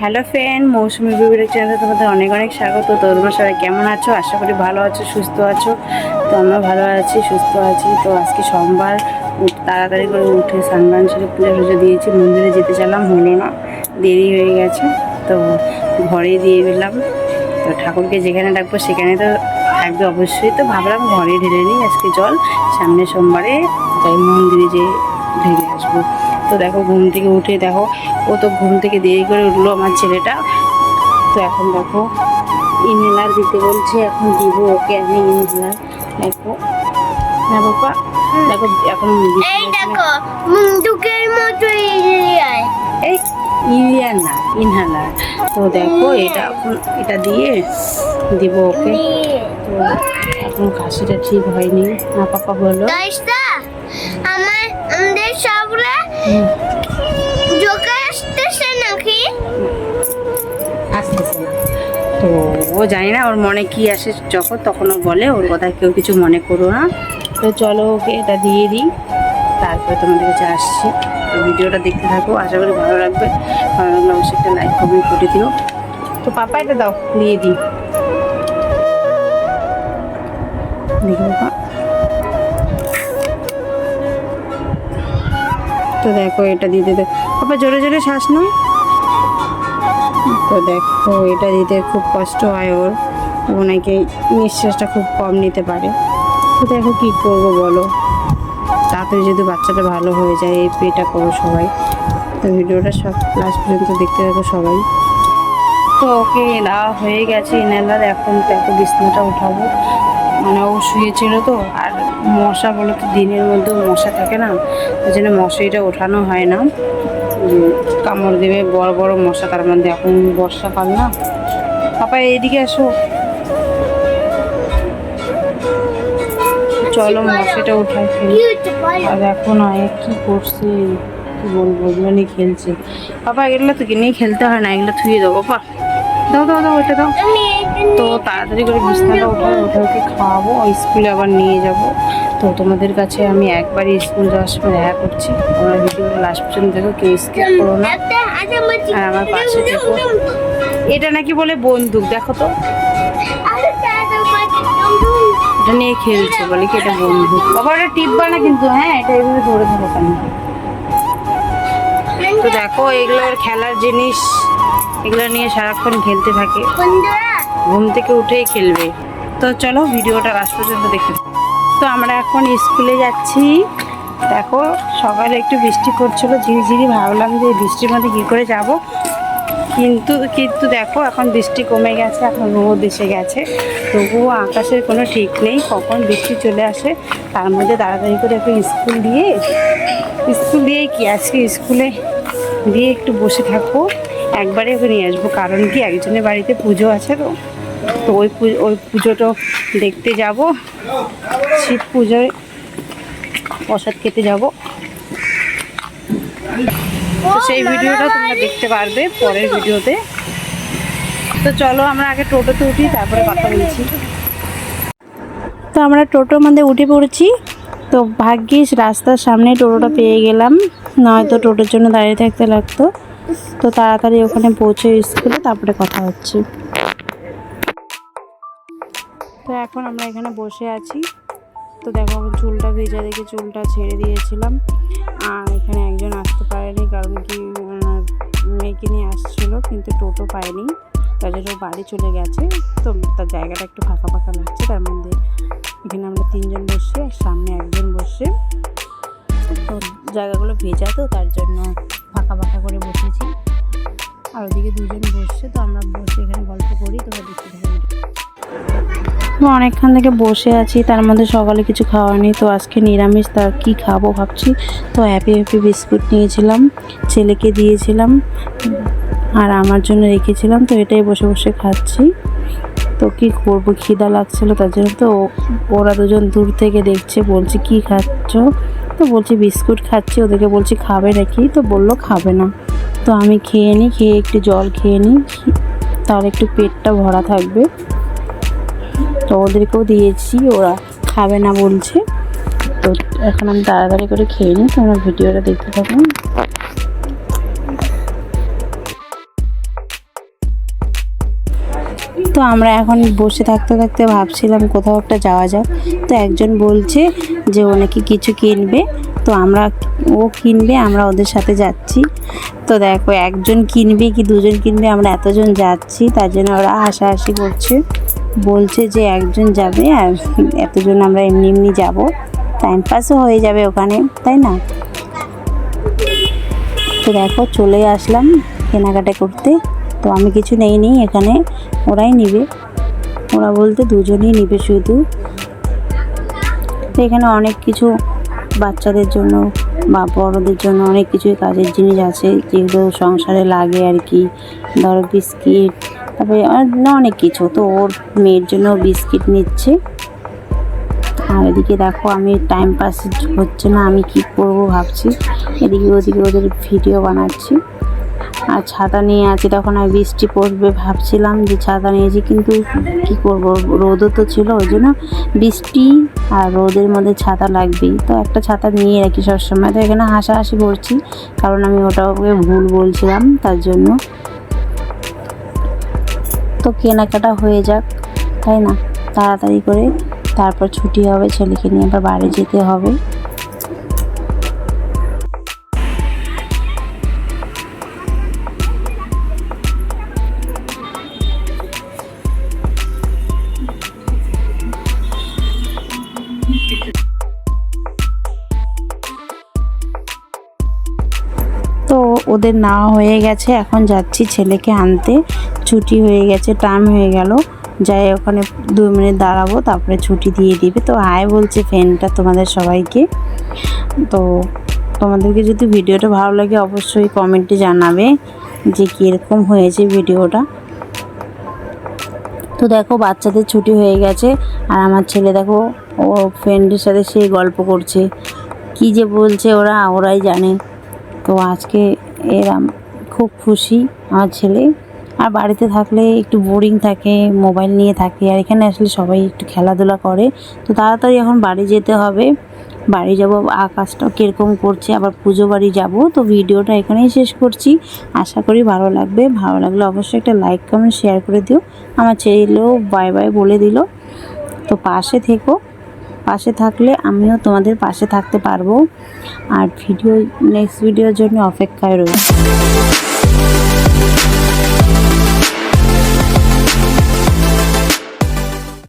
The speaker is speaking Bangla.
হ্যালো ফ্রেন্ড মৌসুমি বিবির চ্যানেলে তোমাদের অনেক অনেক স্বাগত। তো তোমরা সবাই কেমন আছো? আশা করি ভালো আছো, সুস্থ আছো। তো আমরা ভালো আছি, সুস্থ আছি। তো আজকে সোমবার তাড়াতাড়ি করে উঠে স্নান সেরে পুজো টুজো দিয়েছি। মন্দিরে যেতে চাইলাম, হলো না, দেরি হয়ে গেছে। তো ঘরেই দিয়ে দিলাম। তো ঠাকুরকে যেখানে ডাকবো সেখানে তো থাকবে অবশ্যই। তো ভাবলাম ঘরে ঢেলে নিই, আজকে জল। সামনে সোমবারে যাই মন্দিরে যে ঢেলে আসব। তো দেখো ঘুম থেকে উঠে দেখো ও তো ঘুম থেকে দেরি করে উঠল আমার ছেলেটা। তো এখন দেখো ইনহেলার দিতে বলছে এখন দিব ওকে আমি ইনহেলার দেখো। হ্যাঁ বাবা দেখো এখন এই দেখো বন্দুকের মতো এই ইলিয়ার না ইনহেলার তো দেখো এটা এখন এটা দিয়ে দিব ওকে। তো এখন কাশিটা ঠিক হয়নি না পাপা বলো তো ও জানি না, ওর মনে কি আসে যখন তখন ও বলে, ওর কথা কেউ কিছু মনে করো না। তো চলো ওকে এটা দিয়ে দিই, তারপরে তোমাদের কাছে আসছি। তো ভিডিওটা দেখতে থাকো, আশা করি ভালো লাগবে। ভালো লাগলে অবশ্যই একটা লাইক কমেন্ট করে দিও। তো পাপা এটা দাও, দিয়ে দিই। দেখো তো দেখো, এটা দিতে দে পাপা জোরে জোরে শ্বাস নাও। তো দেখো, এটা দিতে খুব কষ্ট হয় ওর। ওনাকে নিঃশ্বাসটা খুব কম নিতে পারে। তো দেখো কী করব বলো? তাড়াতাড়ি যদি বাচ্চাটা ভালো হয়ে যায়, এই পেটা করো সবাই। তো ভিডিওটা সব লাস্ট পর্যন্ত দেখতে থাকো সবাই। তো ওকে, দেওয়া হয়ে গেছে ইনালার এখন তো দেখো বিছনাটা উঠাবো। মানে ও শুয়েছিল তো মশা বলে তো, দিনের মধ্যেও মশা থাকে না ওই জন্য মশারিটা ওঠানো হয় না। কামড় দেবে, বড় বড় মশা তার মধ্যে। এখন বর্ষাকাল না। পাপা, এইদিকে আসো চলো মশারিটা উঠাই ফেলি। আর এখন আয় কি করছে, কি বলব, এগুলো নিয়ে খেলছে। পাপা, এগুলো তো নিয়ে খেলতে হয় না, এগুলো থুয়ে দেবো বাবা দাও দাও দাও ওইটা দাও। এটা তো তাড়াতাড়ি করে বিছনাটা উঠাই উঠে ওকে খাওয়াবো। স্কুলে আবার নিয়ে যাব। তো তোমাদের কাছে আমি একবারই স্কুল যাওয়ার সময় দেখা করছি। তোমরা ভিডিওটা লাস্ট পর্যন্ত দেখো কেউ স্কিপ করো না। আর আমার পাশে থেকো। এটা নাকি বলে বন্দুক দেখো তো। এটা নিয়ে খেলছে বলে কি এটা বন্দুক। বাবা ওটা টিপবা না কিন্তু হ্যাঁ এটা এভাবে ধরে ধরো কেন তো দেখো এগুলো ওর খেলার জিনিস। এগুলো নিয়ে সারাক্ষণ খেলতে থাকে। ঘুম থেকে উঠেই খেলবে। তো চলো ভিডিওটা লাস্ট পর্যন্ত দেখে তো আমরা এখন স্কুলে যাচ্ছি। দেখো, সকালে একটু বৃষ্টি পড়ছিল, ঝিরিঝিরি ভাবলাম যে বৃষ্টির মধ্যে কী করে যাব। কিন্তু কিন্তু দেখো, এখন বৃষ্টি কমে গেছে, এখন রোদ এসে গেছে। তবুও আকাশের কোনো ঠিক নেই, কখন বৃষ্টি চলে আসে, তার মধ্যে তাড়াতাড়ি করে একটু স্কুল দিয়ে স্কুল দিয়ে কি, আজকে স্কুলে দিয়ে একটু বসে থাকব। একবারে ওকে নিয়ে আসব। কারণ কি, একজনের বাড়িতে পুজো আছে তো। তো ওই পুজো ওই পুজোটা দেখতে যাব। শিব পুজোয় প্রসাদ খেতে যাব। তো সেই ভিডিওটা তোমরা দেখতে পারবে পরের ভিডিওতে। তো চলো আমরা আগে টোটোতে উঠি, তারপরে কথা বলছি। তো আমরা টোটোর মধ্যে উঠে পড়েছি। তো ভাগ্যিস রাস্তার সামনে টোটোটা পেয়ে গেলাম। নয়তো টোটোর জন্য দাঁড়িয়ে থাকতে লাগতো। তো তাড়াতাড়ি ওখানে পৌঁছে স্কুলে, তারপরে কথা হচ্ছে। তো এখন আমরা এখানে বসে আছি। তো দেখো, চুলটা ভেজা দেখে চুলটা ছেড়ে দিয়েছিলাম। আর এখানে একজন আসতে পারেনি, কারণ কি মেয়েকে নিয়ে আসছিল, কিন্তু টোটো পায়নি। তার জন্য বাড়ি চলে গেছে। তো তার জায়গাটা একটু ফাঁকা ফাঁকা লাগছে, তার মধ্যে এখানে আমরা তিনজন বসছি আর সামনে একজন বসে তো জায়গাগুলো ভেজা তো, তার জন্য ফাঁকা ফাঁকা করে বসেছি। আর ওদিকে দুজন বসছে, তো আমরা বসে এখানে গল্প করি, তোমরা দেখতে থাকো। অনেকক্ষণ থেকে বসে আছি, তার মধ্যে সকালে কিছু খাওয়া নেই, তো আজকে নিরামিষ তার কি খাব ভাবছি। তো হ্যাপি হ্যাপি বিস্কুট নিয়েছিলাম, ছেলেকে দিয়েছিলাম, আর আমার জন্য রেখেছিলাম, তো এটাই বসে বসে খাচ্ছি। তো কি করব, খিদা লাগছিল তার জন্য, তো ওরা দুজন দূর থেকে দেখছে, বলছে কি খাচ্ছ? তো বলছি বিস্কুট খাচ্ছি, ওদেরকে বলছি খাবে নাকি? তো বলল খাবে না। তো আমি খেয়ে নিই খেয়ে একটু জল খেয়ে নিই তাহলে একটু পেটটা ভরা থাকবে। তো ওদেরকেও দিয়েছি, ওরা খাবে না বলছে। তো এখন আমি তাড়াতাড়ি করে খেয়ে নিই তোমরা ভিডিওটা দেখতে থাকুন তো আমরা এখন বসে থাকতে থাকতে ভাবছিলাম কোথাও একটা যাওয়া যাক। তো একজন বলছে যে ও নাকি কিছু কিনবে। তো আমরা, ও কিনবে, আমরা ওদের সাথে যাচ্ছি। তো দেখো, একজন কিনবে কি দুজন কিনবে, আমরা এতজন যাচ্ছি, তার জন্য ওরা হাসাহাসি করছে। বলছে যে একজন যাবে আর এতজন আমরা এমনি এমনি যাব। টাইম পাসও হয়ে যাবে ওখানে, তাই না? তো দেখো, চলে আসলাম কেনাকাটা করতে। তো আমি কিছু নেইনি, এখানে ওরাই নিবে। ওরা বলতে দুজনেই নিবে শুধু। তো এখানে অনেক কিছু বাচ্চাদের জন্য বা বড়দের জন্য অনেক কিছুই কাজের জিনিস আছে যেগুলো সংসারে লাগে আর কি। ধরো বিস্কিট, তারপরে অনেক কিছু। তো ওর মেয়ের জন্য বিস্কিট নিচ্ছে। আর এদিকে দেখো আমি টাইম পাস হচ্ছে না, আমি কি করব ভাবছি। এদিকে ওদিকে ওদের ভিডিও বানাচ্ছি। আর ছাতা নিয়ে আছি, তখন আমি বৃষ্টি পড়বে ভাবছিলাম যে ছাতা নিয়েছি কিন্তু কি করব? রোদও তো ছিল, ওই জন্য বৃষ্টি আর রোদের মধ্যে ছাতা লাগবেই। তো একটা ছাতা নিয়ে রাখি সবসময়। তো এখানে হাসাহাসি করছি, কারণ আমি ওটা ওকে ভুল বলছিলাম, তার জন্য। তো কেনাকাটা হয়ে যাক, তাই না? তাড়াতাড়ি করে তারপর ছুটি হবে, ছেলেকে নিয়ে আবার বাড়ি যেতে হবে। তো ওদের নেওয়া হয়ে গেছে, এখন যাচ্ছি ছেলেকে আনতে। ছুটি হয়ে গেছে টাইম হয়ে গেল। যাই, ওখানে দু মিনিট দাঁড়াবো, তারপরে ছুটি দিয়ে দিবে। তো আয় বলছে ফ্যানটা তোমাদের সবাইকে। তো তোমাদেরকে যদি ভিডিওটা ভালো লাগে, অবশ্যই কমেন্টে জানাবে যে কীরকম হয়েছে ভিডিওটা তো দেখো বাচ্চাদের ছুটি হয়ে গেছে আর আমার ছেলে দেখো, ও ফ্রেন্ডের সাথে সেই গল্প করছে। কি যে বলছে ওরা, ওরাই জানে। তো আজকে এরা খুব খুশি আমার ছেলে। আর বাড়িতে থাকলে একটু বোরিং থাকে মোবাইল নিয়ে থাকে। আর এখানে আসলে সবাই একটু খেলাধুলা করে। তো তাড়াতাড়ি এখন বাড়ি যেতে হবে। বাড়ি যাব, আকাশটা কীরকম করছে, আবার পুজো বাড়ি যাব। তো ভিডিওটা এখানেই শেষ করছি। আশা করি ভালো লাগবে। ভালো লাগলে অবশ্যই একটা লাইক কমেন্ট শেয়ার করে দিও। আমার ছেলেও বাই বাই বলে দিল। তো পাশে থেকো। পাশে থাকলে আমিও তোমাদের পাশে থাকতে পারব। আর ভিডিও নেক্সট ভিডিওর জন্য অপেক্ষায় রয়েছে